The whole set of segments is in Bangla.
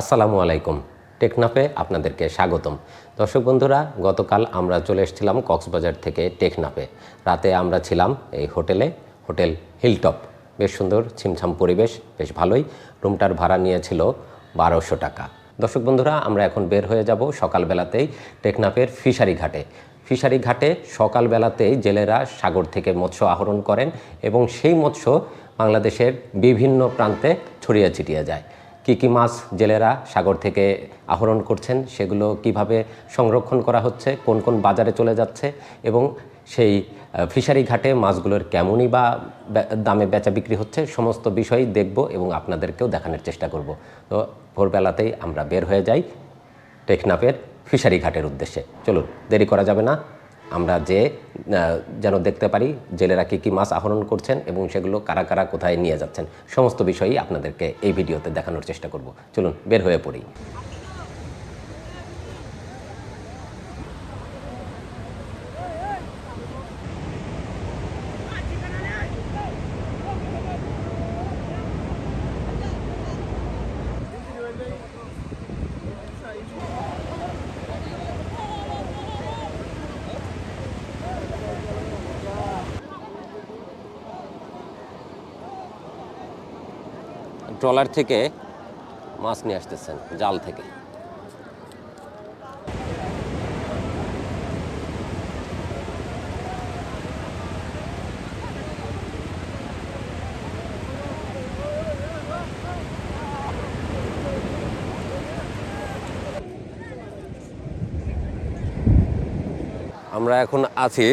আসসালামু আলাইকুম। টেকনাফে আপনাদেরকে স্বাগতম। দর্শক বন্ধুরা, গতকাল আমরা চলে এসেছিলাম কক্সবাজার থেকে টেকনাফে। রাতে আমরা ছিলাম এই হোটেলে, হোটেল হিলটপ। বেশ সুন্দর, ছিমছাম পরিবেশ, বেশ ভালোই। রুমটার ভাড়া নিয়েছিল বারোশো টাকা। দর্শক বন্ধুরা, আমরা এখন বের হয়ে যাব সকালবেলাতেই টেকনাফের ফিশারি ঘাটে। ফিশারি ঘাটে সকালবেলাতেই জেলেরা সাগর থেকে মৎস্য আহরণ করেন এবং সেই মৎস্য বাংলাদেশের বিভিন্ন প্রান্তে ছড়িয়ে ছিটিয়ে যায়। কী কী মাছ জেলেরা সাগর থেকে আহরণ করছেন সেগুলো কীভাবে সংরক্ষণ করা হচ্ছে, কোন কোন বাজারে চলে যাচ্ছে এবং সেই ফিশারি ঘাটে মাছগুলোর কেমনই বা দামে বেচা বিক্রি হচ্ছে সমস্ত বিষয়ই দেখব এবং আপনাদেরকেও দেখানোর চেষ্টা করব। তো ভোরবেলাতেই আমরা বের হয়ে যাই টেকনাফের ফিশারি ঘাটের উদ্দেশ্যে। চলুন, দেরি করা যাবে না। আমরা যে যেন দেখতে পারি জেলেরা কী কী মাছ আহরণ করছেন এবং সেগুলো কারা কারা কোথায় নিয়ে যাচ্ছেন। সমস্ত বিষয়ই আপনাদেরকে এই ভিডিওতে দেখানোর চেষ্টা করব। চলুন, বের হয়ে পড়ি। ট্রলার থেকে মাছ নিয়ে আসতেছেন, জাল থেকে। আমরা এখন আছি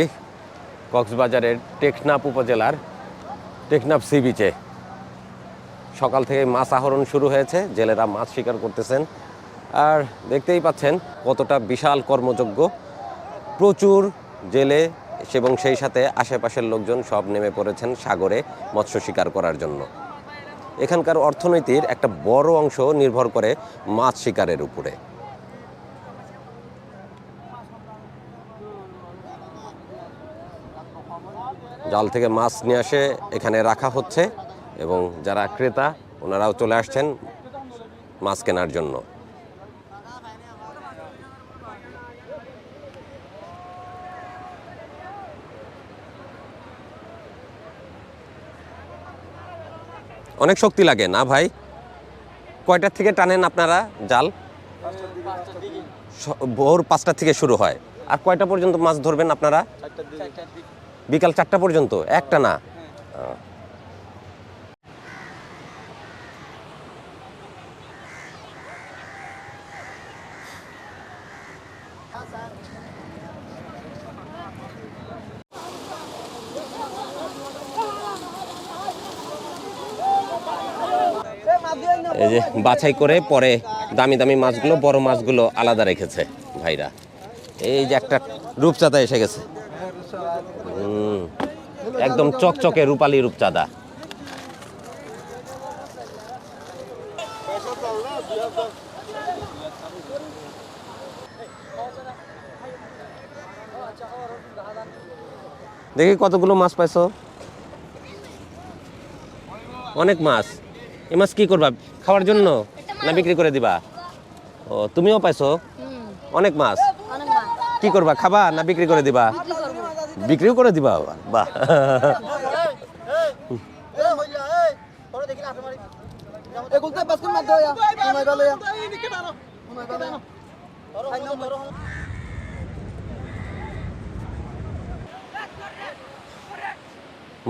কক্সবাজারের টেকনাফ উপজেলার, টেকনাফ সি বিচে সকাল থেকে মাছ আহরণ শুরু হয়েছে, জেলেরা মাছ শিকার করতেছেন। আর দেখতেই পাচ্ছেন কতটা বিশাল কর্মযোগ্য প্রচুর জেলে এবং সেই সাথে আশেপাশের লোকজন সব নেমে পড়েছেন সাগরে মৎস্য শিকার করার জন্য। এখানকার অর্থনীতির একটা বড় অংশ নির্ভর করে মাছ শিকারের উপরে। জাল থেকে মাছ নিয়ে আসে, এখানে রাখা হচ্ছে। এবং যারা ক্রেতা ওনারাও চলে আসছেন মাছ কেনার জন্য। অনেক শক্তি লাগে না ভাই? কয়টার থেকে টানেন আপনারা জাল? ভোর পাঁচটা থেকে শুরু হয়। আর কয়টা পর্যন্ত মাছ ধরবেন আপনারা? বিকাল চারটা পর্যন্ত? একটা না? এই যে বাছাই করে পরে দামি দামি মাছগুলো, বড় মাছগুলো আলাদা রেখেছে ভাইরা। এই যে একটা রূপচাঁদা এসে গেছে। একদম চকচকে রূপালী রূপচাঁদা। দেখি কতগুলো মাছ পাইছো অনেক মাছ এই মাছ কি করবা খাওয়ার জন্য না বিক্রি করে দিবা ও তুমিও পাইছো অনেক মাছ কি করবা খাবা না বিক্রি করে দিবা বিক্রিও করে দিবা? বাহ এগুলতে মার গলে গলে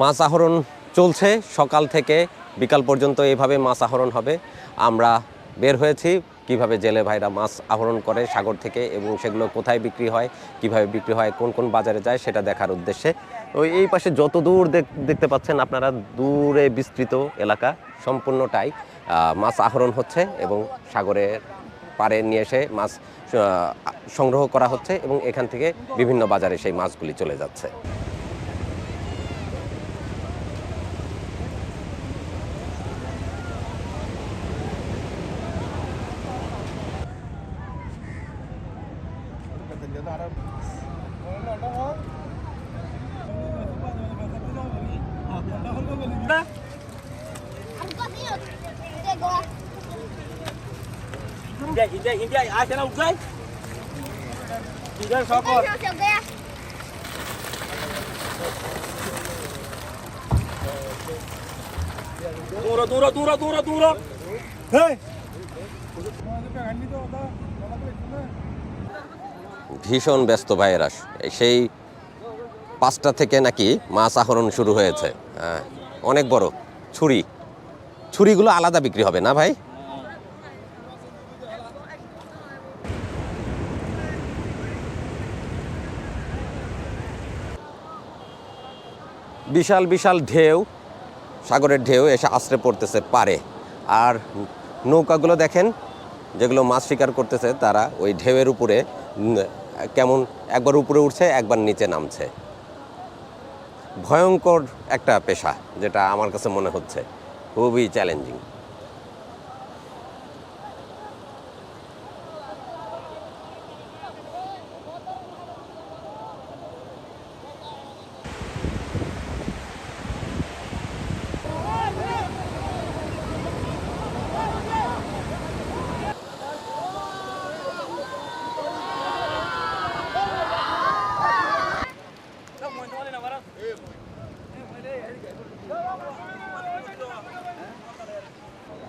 মাছ আহরণ চলছে। সকাল থেকে বিকাল পর্যন্ত এইভাবে মাছ আহরণ হবে। আমরা বের হয়েছি কীভাবে জেলে ভাইরা মাছ আহরণ করে সাগর থেকে এবং সেগুলো কোথায় বিক্রি হয়, কীভাবে বিক্রি হয়, কোন কোন বাজারে যায় সেটা দেখার উদ্দেশ্যে। ওই এই পাশে যত দূর দেখ- দেখতে পাচ্ছেন আপনারা দূরে বিস্তৃত এলাকা সম্পূর্ণটাই মাছ আহরণ হচ্ছে এবং সাগরের পাড়ে নিয়ে এসে মাছ সংগ্রহ করা হচ্ছে এবং এখান থেকে বিভিন্ন বাজারে সেই মাছগুলি চলে যাচ্ছে। দূর দূর দূর হেই! ভীষণ ব্যস্ত ভাইয়েরা। সেই পাঁচটা থেকে নাকি মাছ আহরণ শুরু হয়েছে। হ্যাঁ, অনেক বড় ছুরি। ছুরিগুলো আলাদা বিক্রি হবে না ভাই? বিশাল বিশাল ঢেউ, সাগরের ঢেউ এসে আশ্রে পড়তেছে পারে। আর নৌকাগুলো দেখেন, যেগুলো মাছ শিকার করতেছে, তারা ওই ঢেউয়ের উপরে কেমন একবার উপরে উঠছে, একবার নিচে নামছে। ভয়ঙ্কর একটা পেশা, যেটা আমার কাছে মনে হচ্ছে। খুবই চ্যালেঞ্জিং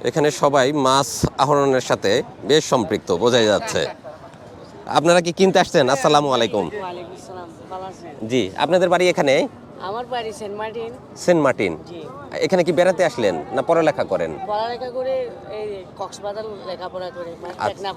এখানে সবাই মাছ আহরণের সাথে বেশ সম্পৃক্ত বোঝাই যাচ্ছে। আপনারা কি কিনতে আসছেন? আসসালামু আলাইকুম। জি আপনাদের বাড়ি এখানে? আমার বাড়ি সেন্ট মার্টিন। Saint Martin. এখানে কি বেড়াতে আসলেন না পড়ালেখা করেন? পড়ালেখা করে এই কক্সবাজার লেখাপড়া করে মানে আচ্ছা।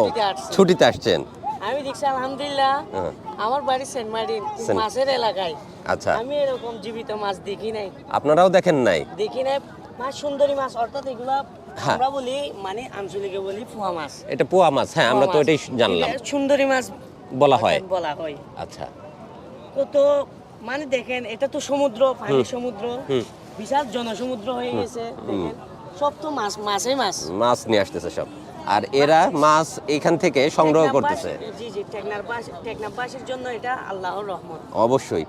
ছুটিতে আসছি। ছুটিতে আসছেন? আমি দেখছি আলহামদুলিল্লাহ হ্যাঁ। আমার বাড়ি সেন্ট মার্টিন মাছের এলাকায়। আচ্ছা। আমি এরকম জীবিত মাছ দেখি নাই। আপনারাও দেখেন নাই? দেখি নাই মাছ সুন্দরী মাছ অর্থাৎ এগুলা হ্যাঁ। আমরা বলি মানে আঞ্চলিকে বলি ফুয়া মাছ। এটা পোয়া মাছ হ্যাঁ আমরা তো এটাই জানলাম। সুন্দরী মাছ বলা হয়। বলা হয়। আচ্ছা। কত মানে দেখেন এটা তো সমুদ্র পানি সমুদ্র বিশাল জনসমুদ্র হয়ে গেছে দেখেন। সব তো মাছ মাছই মাছ। মাছ নিয়ে আসতেছে সব। আর এরা মাছ। এখান থেকে সংগ্রহ করতেছে। জি জি জন্য এটা আল্লাহর রহমত। অবশ্যই।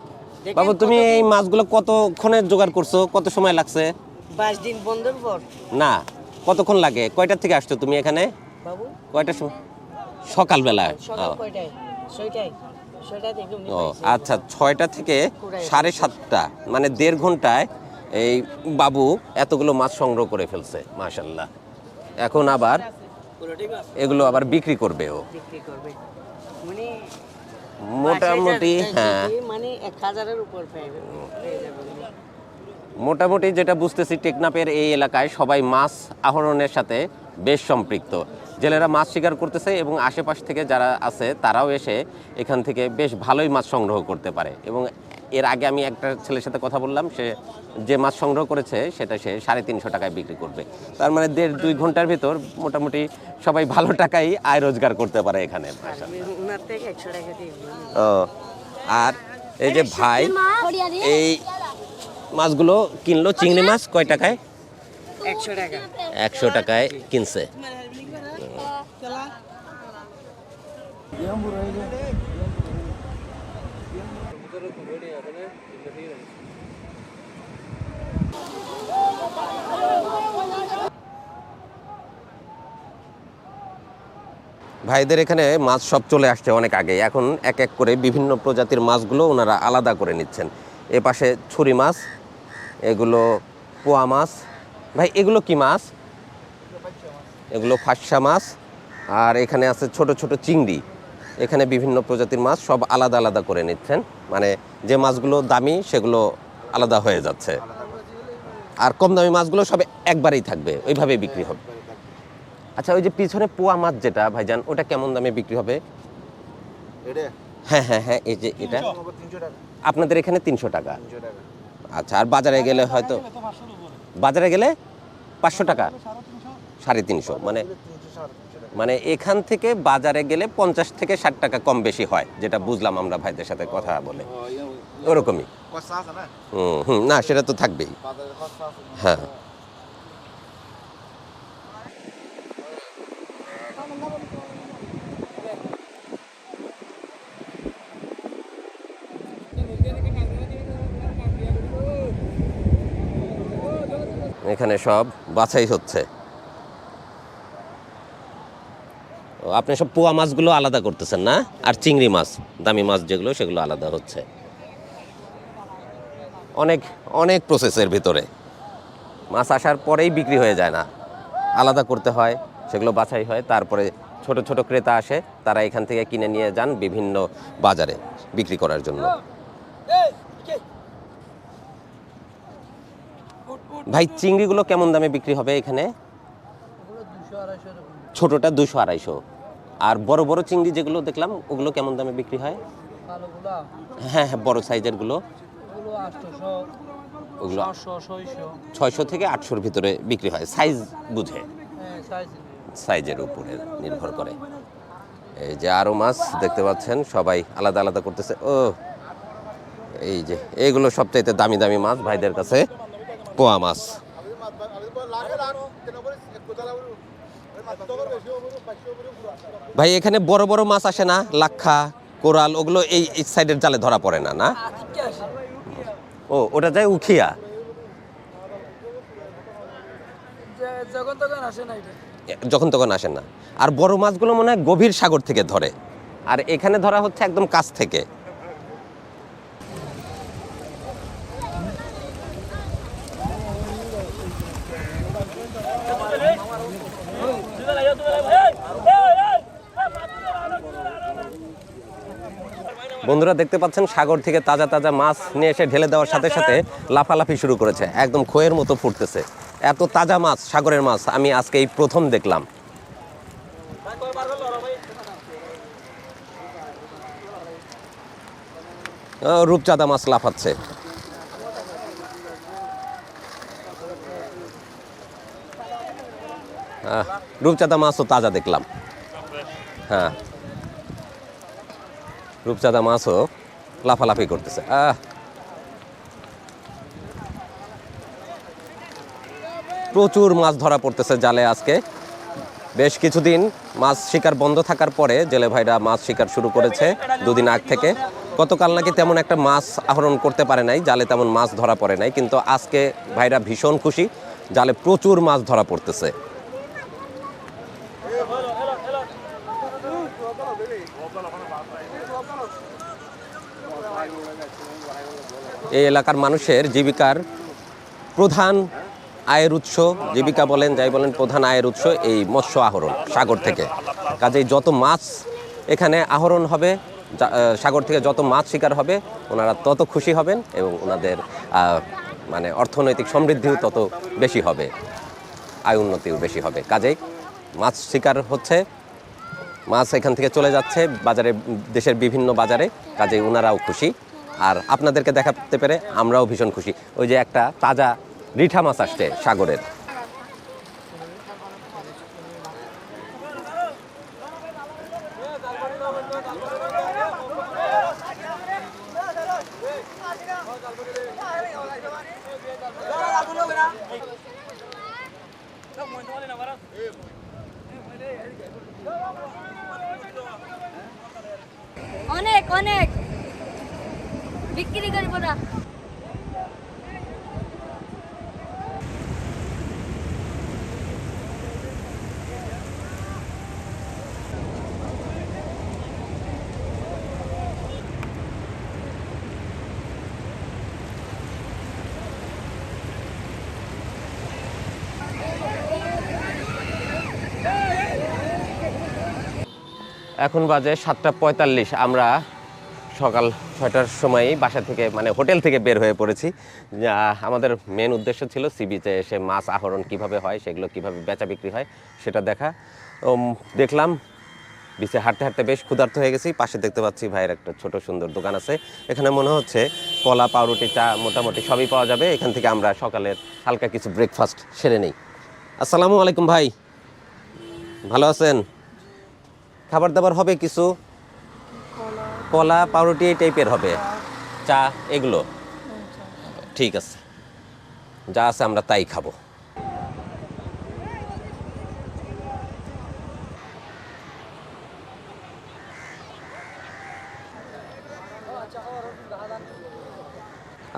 বাবু তুমি এই মাছগুলো কতক্ষণে জোগাড় করছ? কত সময় লাগছে? বাইশ দিন বন্ধের পর? না কতক্ষণ লাগে? কয়টার থেকে আসছো তুমি এখানে? বাবু? কয়টার সময় সকালবেলা সকাল ও, কয়টায়? ছয়টায়। আচ্ছা ছয়টা থেকে সাড়ে সাতটা মানে দেড় ঘন্টায় এই বাবু এতগুলো মাছ সংগ্রহ করে ফেলছে মাশাল্লাহ এখন আবার এগুলো আবার বিক্রি করবে ও। মোটামুটি হ্যাঁ। মানে এক হাজারের উপর মোটামুটি যেটা বুঝতেছি টেকনাপের এই এলাকায় সবাই মাছ আহরণের সাথে বেশ সম্পৃক্ত। জেলেরা মাছ শিকার করতেছে এবং আশেপাশ থেকে যারা আছে তারাও এসে এখান থেকে বেশ ভালোই মাছ সংগ্রহ করতে পারে। এবং এর আগে আমি একটা ছেলের সাথে কথা বললাম সে যে মাছ সংগ্রহ করেছে সেটা সে সাড়ে তিনশো টাকায় বিক্রি করবে। তার মানে দেড় দুই ঘণ্টার ভিতর মোটামুটি সবাই ভালো টাকাই আয় রোজগার করতে পারে এখানে। ও আর এই যে ভাই এই মাছগুলো কিনলো চিংড়ি মাছ কয় টাকায়? একশো টাকা। একশো টাকায় কিনছে। ভাইদের এখানে মাছ সব চলে আসছে অনেক আগে। এখন এক এক করে বিভিন্ন প্রজাতির মাছগুলো ওনারা আলাদা করে নিচ্ছেন। এ পাশে ছুরি মাছ এগুলো পোয়া মাছ। ভাই এগুলো কি মাছ? এগুলো ফাঁসা মাছ। আর এখানে আছে ছোট ছোট চিংড়ি। এখানে বিভিন্ন প্রজাতির মাছ সব আলাদা আলাদা করে নিচ্ছেন। মানে যে মাছগুলো দামি সেগুলো আলাদা হয়ে যাচ্ছে। আর কম দামি মাছগুলো সব একবারেই থাকবে ওইভাবেই বিক্রি হবে। আচ্ছা ওই যে পিছনে পোয়া মাছ যেটা ভাইজান ওটা কেমন দামে বিক্রি হবে? হ্যাঁ হ্যাঁ হ্যাঁ এই যে এটা। আপনাদের এখানে তিনশো টাকা। আচ্ছা আর বাজারে গেলে হয়তো বাজারে গেলে পাঁচশো টাকা সাড়ে তিনশো। মানে মানে এখান থেকে বাজারে গেলে পঞ্চাশ থেকে ষাট টাকা কম বেশি হয় যেটা বুঝলাম আমরা ভাইদের সাথে কথা বলে। ওরকমই। হুম হুম না সেটা তো থাকবেই। হ্যাঁ। এখানে সব বাছাই হচ্ছে। আপনি সব পোয়া মাছগুলো আলাদা করতেছেন না? আর চিংড়ি মাছ, দামি মাছ যেগুলো, সেগুলো আলাদা হচ্ছে। অনেক অনেক প্রসেসের ভিতরে। মাছ আসার পরেই বিক্রি হয়ে যায় না। আলাদা করতে হয়, সেগুলো বাছাই হয়, তারপরে ছোট ছোট ক্রেতা আসে, তারা এখান থেকে কিনে নিয়ে যান বিভিন্ন বাজারে বিক্রি করার জন্য। ভাই, চিংড়িগুলো কেমন দামে বিক্রি হবে এখানে? ছোটটা দুশো আড়াইশো। আর বড় বড় চিংড়ি যেগুলো দেখলাম, ওগুলো কেমন দামে বিক্রি হয়? হ্যাঁ হ্যাঁ বড় সাইজেরগুলো। ছয়শো থেকে আটশোর ভিতরে বিক্রি হয়। সাইজ বুঝে। সাইজের উপরে নির্ভর করে। এই যে আরও মাছ দেখতে পাচ্ছেন, সবাই আলাদা আলাদা করতেছে। ও এই যে এইগুলো সবচাইতে দামি দামি মাছ ভাইদের কাছে। পোয়া মাছ। ভাই এখানে বড় বড় মাছ আসে না লাক্ষা কোরাল ওগুলো এই সাইডের জালে ধরা পড়ে না না? ও ওটা যায় উখিয়া? যখন তখন আসে না এটা। যখন তখন আসে না। আর বড় মাছগুলো মনে হয় গভীর সাগর থেকে ধরে। আর এখানে ধরা হচ্ছে একদম কাছ থেকে। বন্ধুরা দেখতে পাচ্ছেন, সাগর থেকে তাজা তাজা মাছ নিয়ে এসে ঢেলে দেওয়ার সাথে সাথে লাফালাফি শুরু করেছে। একদম খোয়ের মতো ফুটতেছে। এত তাজা মাছ, সাগরের মাছ, আমি আজকে এই প্রথম দেখলাম। রূপচাঁদা মাছ লাফাচ্ছে। রূপচাঁদা মাছও তাজা দেখলাম। হ্যাঁ। রূপচাঁদা মাছও লাফালাফি করতেছে। আহ! প্রচুর মাছ ধরা পড়তেছে জালে আজকে। বেশ কিছুদিন মাছ শিকার বন্ধ থাকার পরে জেলে ভাইরা মাছ শিকার শুরু করেছে দুদিন আগ থেকে। গতকাল নাকি তেমন একটা মাছ আহরণ করতে পারে নাই, জালে তেমন মাছ ধরা পড়ে নাই, কিন্তু আজকে ভাইরা ভীষণ খুশি, জালে প্রচুর মাছ ধরা পড়তেছে। এই এলাকার মানুষের জীবিকার প্রধান আয়ের উৎস, জীবিকা বলেন, যাই বলেন, প্রধান আয়ের উৎস এই মৎস্য আহরণ, সাগর থেকে। কাজেই যত মাছ এখানে আহরণ হবে সাগর থেকে যত মাছ শিকার হবে, ওনারা তত খুশি হবেন এবং ওনাদের মানে অর্থনৈতিক সমৃদ্ধিও তত বেশি হবে, আয় উন্নতিও বেশি হবে। কাজেই মাছ শিকার হচ্ছে, মাছ এখান থেকে চলে যাচ্ছে, বাজারে, দেশের বিভিন্ন বাজারে, কাজেই ওনারাও খুশি। আর আপনাদেরকে দেখাতে পেরে আমরাও ভীষণ খুশি। ওই যে একটা তাজা রিঠা মাছ আসছে সাগরের অনেক অনেক বিক্রি করব না। এখন বাজে সাতটা পঁয়তাল্লিশ। আমরা সকাল ছয়টার সময়ই বাসা থেকে মানে হোটেল থেকে বের হয়ে পড়েছি। আমাদের মেন উদ্দেশ্য ছিল সি বিচে এসে মাছ আহরণ কীভাবে হয়, সেগুলো কীভাবে বেচা বিক্রি হয়, সেটা দেখা। দেখলাম বিচে হাঁটতে হাঁটতে বেশ ক্ষুধার্ত হয়ে গেছি। পাশে দেখতে পাচ্ছি ভাইয়ের একটা ছোট সুন্দর দোকান আছে। এখানে মনে হচ্ছে কলা, পাউরুটি, চা মোটামুটি সবই পাওয়া যাবে। এখান থেকে আমরা সকালের হালকা কিছু ব্রেকফাস্ট সেরে নিই। আসসালামু আলাইকুম ভাই। ভালো আছেন? খাবার দাবার হবে কিছু? কলা পাউরুটি এই টাইপের হবে। চা এগুলো। ঠিক আছে। যা আছে আমরা তাই খাব।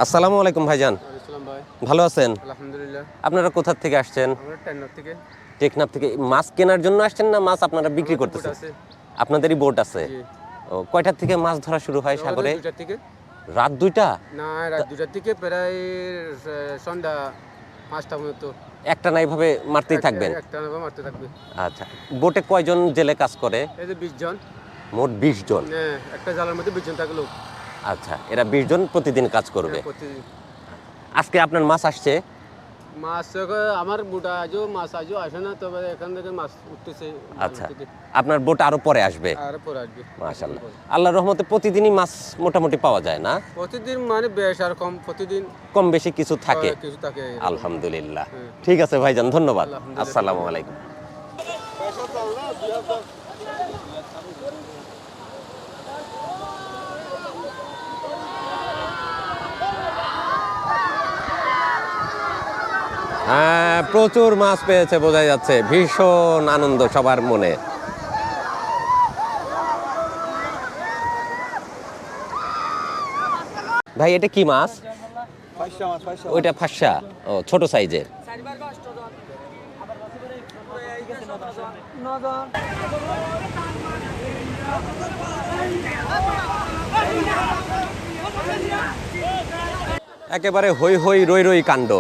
আসসালামু আলাইকুম ভাইজান। ভালো আছেন? আলহামদুলিল্লাহ। আপনারা কোথা থেকে আসছেন? থেকে। টেকনাফ থেকে। মাছ কেনার জন্য আসছেন না মাছ আপনারা বিক্রি করতেছেন? আপনাদেরই বোট আছে? কয়টার থেকে মাছ ধরা শুরু হয় সাগরে? থেকে। রাত দুইটা? না রাত দুটার থেকে প্রায় সন্ধ্যা পাঁচটা পর্যন্ত একটা না এইভাবে মারতেই থাকবেন? একটা নামা মারতে থাকবে। আচ্ছা বোটে কয়জন জেলে কাজ করে? এই যে বিশ জন। মোট বিশ জন। হ্যাঁ, একটা জালের মধ্যে বিশ জন থাকল। আচ্ছা এরা বিশ জন প্রতিদিন কাজ করবে। হ্যাঁ, প্রতিদিন। আজকে আপনার মাছ আসছে মাছ আমার বুটা আজও মাছ আজও আসে না তবে এখান থেকে মাছ উঠতেছে। আচ্ছা আপনার বোট আরও পরে আসবে। আর পরে আসবে। আল্লাহর রহমতে প্রতিদিনই মাছ মোটামুটি পাওয়া যায় না? প্রতিদিন মানে বেশ আর কম প্রতিদিন কম বেশি কিছু থাকে। কিছু থাকে। আলহামদুলিল্লাহ। হ্যাঁ। ঠিক আছে ভাইজান ধন্যবাদ। আসসালামু আলাইকুম। প্রচুর মাছ পেয়েছে বোঝা যাচ্ছে। ভীষণ আনন্দ সবার মনে। ভাই এটা কি মাছ? ওইটা ফাঁসা ও ছোট সাইজের। একেবারে হই হই রই রই কাণ্ড।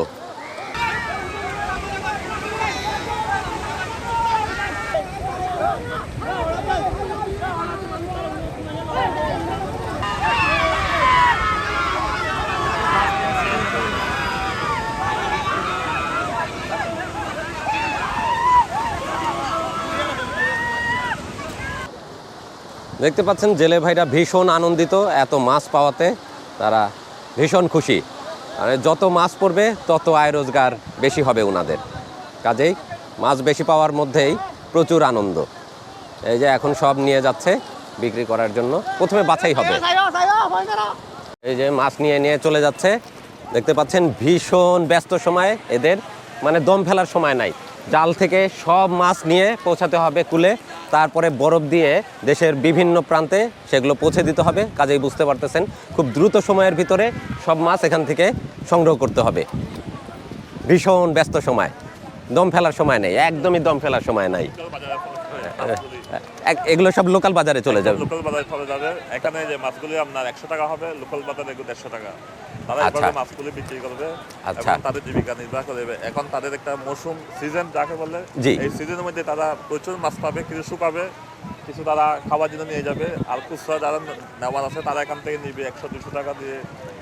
দেখতে পাচ্ছেন জেলে ভাইরা ভীষণ আনন্দিত এত মাছ পাওয়াতে। তারা ভীষণ খুশি। মানে যত মাছ পড়বে, তত আয় রোজগার বেশি হবে ওনাদের কাজেই মাছ বেশি পাওয়ার মধ্যেই প্রচুর আনন্দ। এই যে এখন সব নিয়ে যাচ্ছে বিক্রি করার জন্য। প্রথমে বাছাই হবে। এই যে মাছ নিয়ে নিয়ে চলে যাচ্ছে। দেখতে পাচ্ছেন ভীষণ ব্যস্ত সময় এদের। মানে দম ফেলার সময় নাই। জাল থেকে সব মাছ নিয়ে পৌঁছাতে হবে কুলে। তারপরে বরফ দিয়ে দেশের বিভিন্ন প্রান্তে সেগুলো পৌঁছে দিতে হবে। কাজেই বুঝতে পারতেছেন খুব দ্রুত সময়ের ভিতরে সব মাছ এখান থেকে সংগ্রহ করতে হবে। ভীষণ ব্যস্ত সময় দম ফেলার সময় নেই একদমই দম ফেলার সময় নাই। এগুলো সব লোকাল বাজারে চলে যাবে। লোকাল বাজারে চলে যাবে। এখানে যে মাছগুলি আপনার একশো টাকা হবে লোকাল বাজারে দেড়শো টাকা। আচ্ছা। মাছগুলি বিক্রি করবে আচ্ছা। তাদের জীবিকা নির্বাহ করবে এখন তাদের একটা মৌসুম সিজন যাকে বলে এই সিজনের মধ্যে তারা প্রচুর মাছ পাবে কিছু শুকাবে কিছু তারা খাওয়ার জন্য নিয়ে যাবে আর খুচরা যারা নেওয়ার আছে তারা এখান থেকে নিবে একশো দুশো টাকা দিয়ে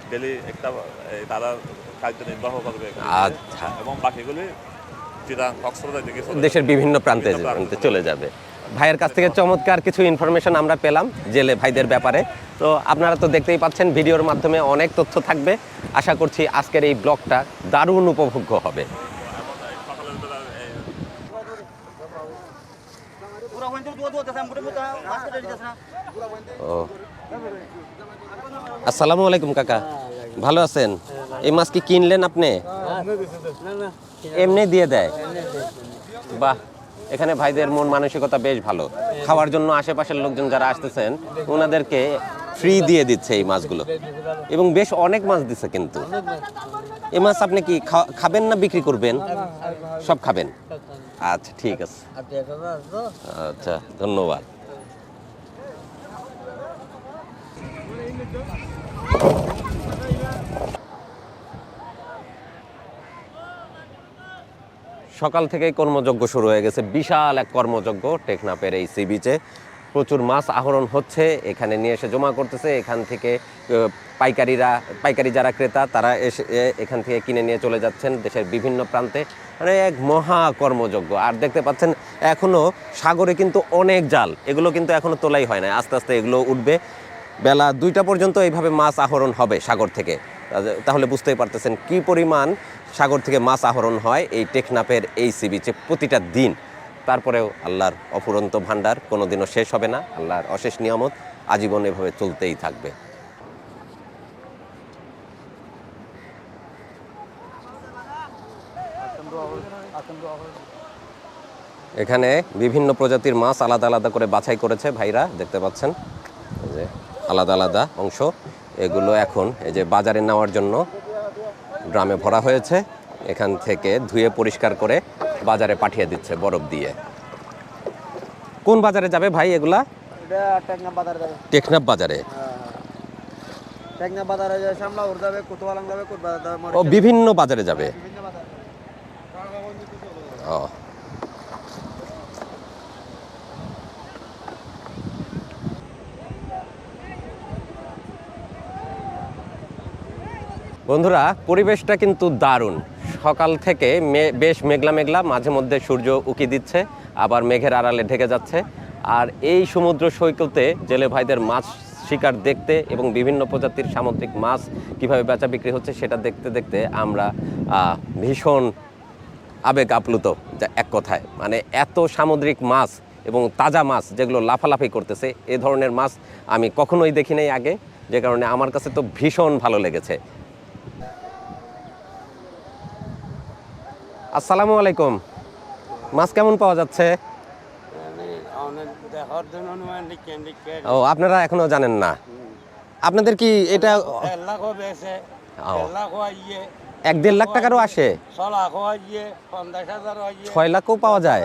ডেলি একটা এই তারা কার্য নির্বাহ করবে আচ্ছা। এবং বাকিগুলি দেশের বিভিন্ন প্রান্তে চলে যাবে ভাইয়ের কাছ থেকে চমৎকার কিছু ইনফরমেশন আমরা পেলাম জেলে ভাইদের ব্যাপারে। তো আপনারা তো দেখতেই পাচ্ছেন ভিডিওর মাধ্যমে অনেক তথ্য থাকবে। আশা করছি আজকের এই ব্লগটা দারুণ উপভোগ্য হবে। ও। আসসালামু আলাইকুম কাকা। ভালো আছেন? এই মাছ কি কিনলেন আপনি? এমনি দিয়ে দেয়। বাহ। এখানে ভাইদের মন মানসিকতা বেশ ভালো। খাওয়ার জন্য আশেপাশের লোকজন যারা আসতেছেন ওনাদেরকে ফ্রি দিয়ে দিচ্ছে এই মাছগুলো। এবং বেশ অনেক মাছ দিচ্ছে কিন্তু। এই মাছ আপনি কি খাবেন না বিক্রি করবেন? সব খাবেন। আচ্ছা ঠিক আছে। আচ্ছা ধন্যবাদ। সকাল থেকেই কর্মযজ্ঞ শুরু হয়ে গেছে। বিশাল এক কর্মযজ্ঞ টেকনাপের এই সি বিচে। প্রচুর মাছ আহরণ হচ্ছে, এখানে নিয়ে এসে জমা করতেছে। এখান থেকে পাইকারিরা, পাইকারি যারা ক্রেতা, তারা এসে এখান থেকে কিনে নিয়ে চলে যাচ্ছেন দেশের বিভিন্ন প্রান্তে। মানে এক মহা কর্মযজ্ঞ। আর দেখতে পাচ্ছেন, এখনও সাগরে কিন্তু অনেক জাল। এগুলো কিন্তু এখনও তোলাই হয় না আস্তে আস্তে এগুলো উঠবে। বেলা দুইটা পর্যন্ত এইভাবে মাছ আহরণ হবে সাগর থেকে। তাহলে- বুঝতেই পারতেছেন কি পরিমাণ সাগর থেকে মাছ আহরণ হয় এই টেকনাফের এই সি বিচে প্রতিটা দিন। তারপরেও আল্লাহর অফুরন্ত ভাণ্ডার কোনোদিনও শেষ হবে না, আল্লাহর অশেষ নিয়ামত আজীবন এভাবে চলতেই থাকবে। এখানে বিভিন্ন প্রজাতির মাছ আলাদা আলাদা করে বাছাই করেছে ভাইরা, দেখতে পাচ্ছেন? যে আলাদা আলাদা অংশ। এগুলো এখন এই যে বাজারে নেওয়ার জন্য ড্রামে ভরা হয়েছে। এখান থেকে ধুয়ে পরিষ্কার করে বাজারে পাঠিয়ে দিচ্ছে বরফ দিয়ে। কোন বাজারে যাবে ভাই এগুলা? টেকনাফ বাজারে বিভিন্ন বাজারে যাবে? ও। বন্ধুরা, পরিবেশটা কিন্তু দারুণ। সকাল থেকে মে- বেশ মেঘলা মেঘলা, মাঝে মধ্যে সূর্য উকি দিচ্ছে, আবার মেঘের আড়ালে ঢেকে যাচ্ছে। আর এই সমুদ্র সৈকতে জেলে ভাইদের মাছ শিকার দেখতে এবং বিভিন্ন প্রজাতির সামুদ্রিক মাছ কীভাবে বেচা বিক্রি হচ্ছে সেটা দেখতে দেখতে আমরা ভীষণ আবেগ আপ্লুত যা এক কথায়। মানে এত সামুদ্রিক মাছ এবং তাজা মাছ যেগুলো লাফালাফি করতেছে, এ ধরনের মাছ আমি কখনোই দেখি নাই আগে। যে কারণে আমার কাছে তো ভীষণ ভালো লেগেছে। আসসালামু আলাইকুম। মাছ কেমন পাওয়া যাচ্ছে? ও আপনারা এখনও জানেন না। আপনাদের কি এটা এক দেড় লাখ টাকারও আসে? ছয় লাখও পাওয়া যায়?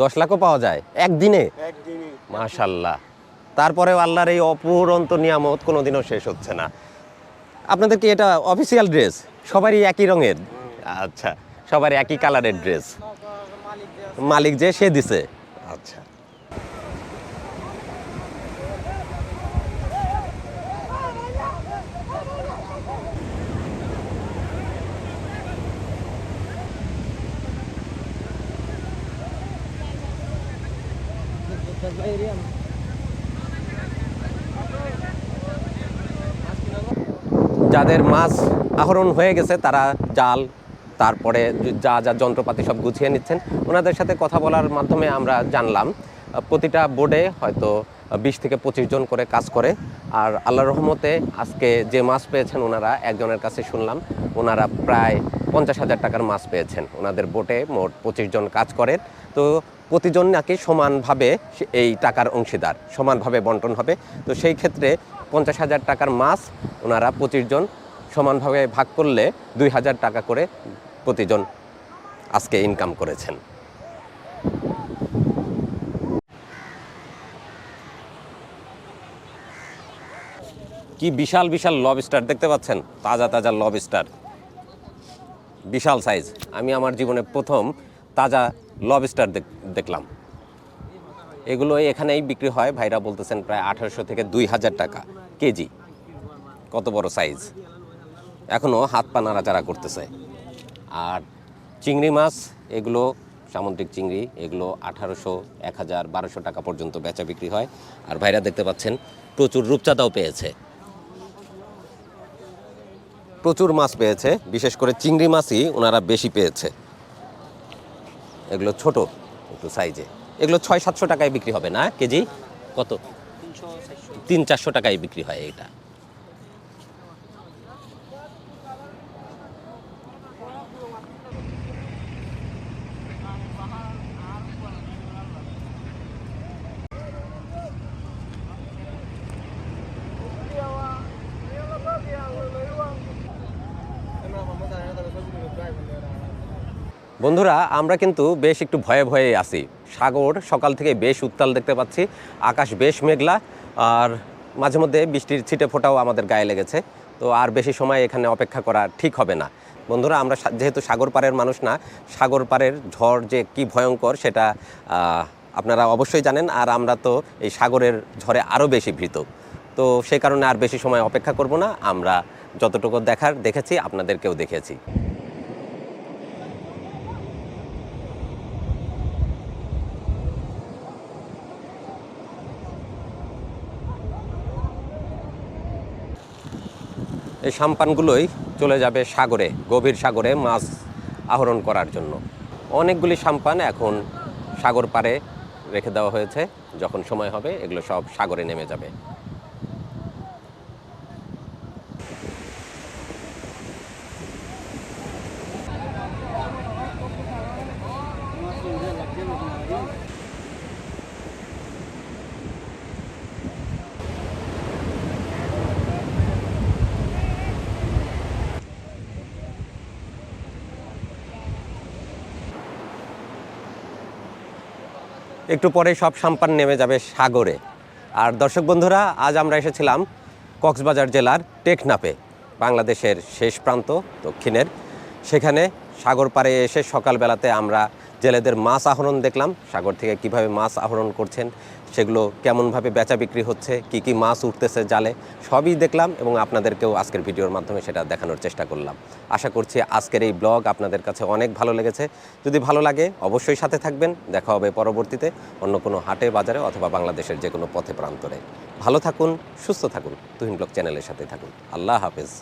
দশ লাখও পাওয়া যায়? একদিনে? মাশাল্লাহ। তারপরেও আল্লাহর এই অপুরন্ত নিয়ামত কোনোদিনও শেষ হচ্ছে না। আপনাদের কি এটা অফিসিয়াল ড্রেস সবারই একই রঙের। আচ্ছা সবার একই কালারের ড্রেস মালিক যে সে দিছে। আচ্ছা। যাদের মাছ আহরণ হয়ে গেছে, তারা জাল, তারপরে যা যা যন্ত্রপাতি সব গুছিয়ে নিচ্ছেন। ওনাদের সাথে কথা বলার মাধ্যমে আমরা জানলাম, প্রতিটা বোর্ডে হয়তো বিশ থেকে পঁচিশ জন করে কাজ করে। আর আল্লাহ রহমতে আজকে যে মাছ পেয়েছেন ওনারা, একজনের কাছে শুনলাম, ওনারা প্রায় পঞ্চাশ হাজার টাকার মাছ পেয়েছেন। ওনাদের বোটে মোট পঁচিশ জন কাজ করেন তো প্রতিজন নাকি সমানভাবে এই টাকার অংশীদার, সমানভাবে বন্টন হবে। তো সেই ক্ষেত্রে পঞ্চাশ হাজার টাকার মাছ ওনারা পঁচিশ জন সমানভাবে ভাগ করলে দুই হাজার টাকা করে প্রতিজন আজকে ইনকাম করেছেন। কি বিশাল বিশাল লবস্টার দেখতে পাচ্ছেন? তাজা তাজা লবস্টার বিশাল সাইজ আমি আমার জীবনে প্রথম তাজা লবস্টার দেখলাম। এগুলো এখানেই বিক্রি হয়। ভাইরা বলতেছেন প্রায় আঠারোশো থেকে দুই হাজার টাকা কেজি। কত বড় সাইজ এখনও হাত পা নাড়াচাড়া করতেছে। আর চিংড়ি মাছ, এগুলো, সামুদ্রিক চিংড়ি, এগুলো আঠারোশো, এক হাজার, বারোশো টাকা পর্যন্ত বেচা বিক্রি হয়। আর ভাইরা দেখতে পাচ্ছেন, প্রচুর রূপচাঁদাও পেয়েছে। প্রচুর মাছ পেয়েছে, বিশেষ করে চিংড়ি মাছই ওনারা বেশি পেয়েছে। এগুলো ছোট, একটু সাইজে এগুলো ছয় সাতশো টাকায় বিক্রি হবে না, কেজি? কত? তিন চারশো টাকায় বিক্রি হয় এটা বন্ধুরা, আমরা কিন্তু বেশ একটু ভয়ে ভয়ে আছি। সাগর, সকাল থেকে বেশ উত্তাল দেখতে পাচ্ছি। আকাশ বেশ মেঘলা, আর মাঝে মধ্যে বৃষ্টির ছিটে ফোটাও আমাদের গায়ে লেগেছে। তো আর বেশি সময় এখানে অপেক্ষা করা ঠিক হবে না। বন্ধুরা, আমরা সা- যেহেতু সাগর পাড়ের মানুষ না, সাগর পাড়ের ঝড় যে কি ভয়ঙ্কর সেটা আপনারা অবশ্যই জানেন। আর আমরা তো এই সাগরের ঝড়ে আরও বেশি ভীত। তো সেই কারণে আর বেশি সময় অপেক্ষা করব না। আমরা যতটুকু দেখার, দেখেছি, আপনাদেরকেও দেখেছি এই সাম্পানগুলোই চলে যাবে সাগরে, গভীর সাগরে মাছ আহরণ করার জন্য। অনেকগুলি সাম্পান এখন সাগর পারে রেখে দেওয়া হয়েছে। যখন সময় হবে, এগুলো সব সাগরে নেমে যাবে। একটু পরে সব সাম্পান নেমে যাবে সাগরে। আর দর্শক বন্ধুরা, আজ আমরা এসেছিলাম কক্সবাজার জেলার টেকনাপে বাংলাদেশের শেষ প্রান্ত, দক্ষিণের। সেখানে সাগর পাড়ে এসে সকালবেলাতে আমরা জেলেদের মাছ আহরণ দেখলাম। সাগর থেকে কীভাবে মাছ আহরণ করছেন, সেগুলো কেমনভাবে বেচা বিক্রি হচ্ছে, কি কি মাছ উঠতেছে জালে, সবই দেখলাম এবং আপনাদেরকেও আজকের ভিডিওর মাধ্যমে সেটা দেখানোর চেষ্টা করলাম। আশা করছি আজকের এই ব্লগ আপনাদের কাছে অনেক ভালো লেগেছে। যদি ভালো লাগে, অবশ্যই সাথে থাকবেন। দেখা হবে পরবর্তীতে অন্য কোনো হাটে, বাজারে অথবা বাংলাদেশের যে কোনো পথে, প্রান্তরে। ভালো থাকুন, সুস্থ থাকুন। তুহিন ব্লগ চ্যানেলের সাথে থাকুন। আল্লাহ হাফেজ।